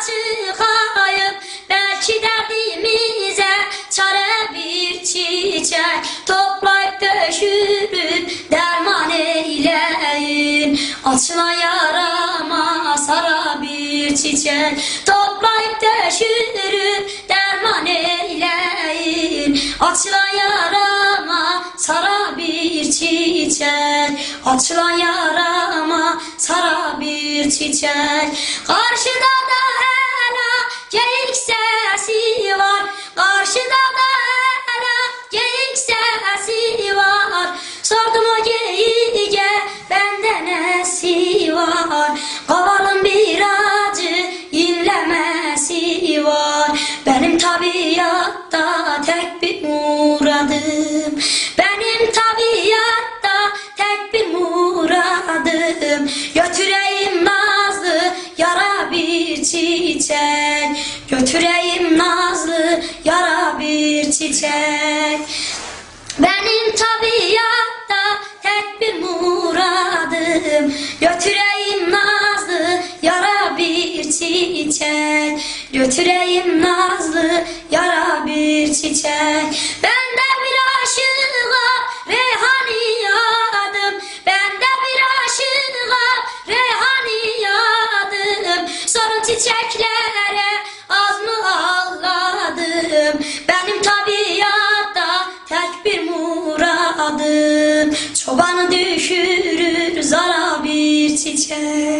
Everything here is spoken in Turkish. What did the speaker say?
çıkayım. Belki derdimize çare bir çiçek. Toplayıp döşürüp derman eyleyin Açına yarama sara bir çiçek. Toplayıp döşürüp derman eyleyin Açına yarama sara bir çiçek Açla yarama sara bir çiçek. Karşıda da hala geyik sesi var. Karşıda da hala geyik sesi var. Sordum o geyiğe bende nesi var? Kavalın bir acı inlemesi var. Benim tabiatta tek bir muradım Götüreyim nazlı yara bir çiçek. Götüreyim nazlı yara bir çiçek. Benim tabiatta tek bir muradım. Götüreyim nazlı yara bir çiçek. Götüreyim nazlı yara bir çiçek. Ben düşürür zara bir çiçek.